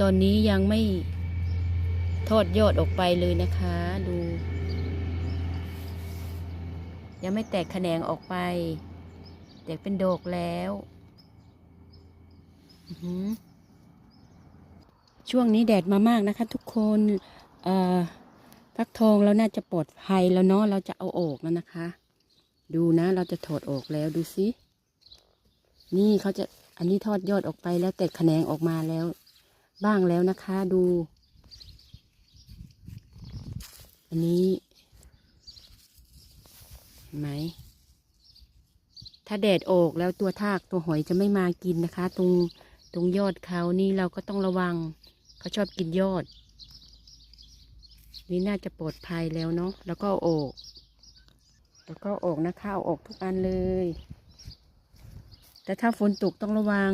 ตอนนี้ยังไม่ทอดยอดออกไปเลยนะคะ ดู ยังไม่แตกแขนงออกไป แตกเป็นดอกแล้วช่วงนี้แดดมามากนะคะ ทุกคนฟักทองเราน่าจะปลอดภัยแล้วเนาะเราจะเอาออกแล้วนะคะ ดูนะ เราจะถอดออกแล้วดูสินี่เขาจะอันนี้ทอดยอดออกไปแล้วแตกแขนงออกมาแล้ว บ้างแล้วนะคะดู อันนี้เห็นไหม ถ้าแดดออกแล้วตัวทากตัวหอยจะไม่มากินนะคะ ตรงตรงยอดเขานี่เราก็ต้องระวังเขาชอบกินยอด นี่น่าจะปลอดภัยแล้วเนาะแล้วก็ออกแล้วก็อออกนะคะเอาออกทุกอันเลย แต่ถ้าฝนตกต้องระวัง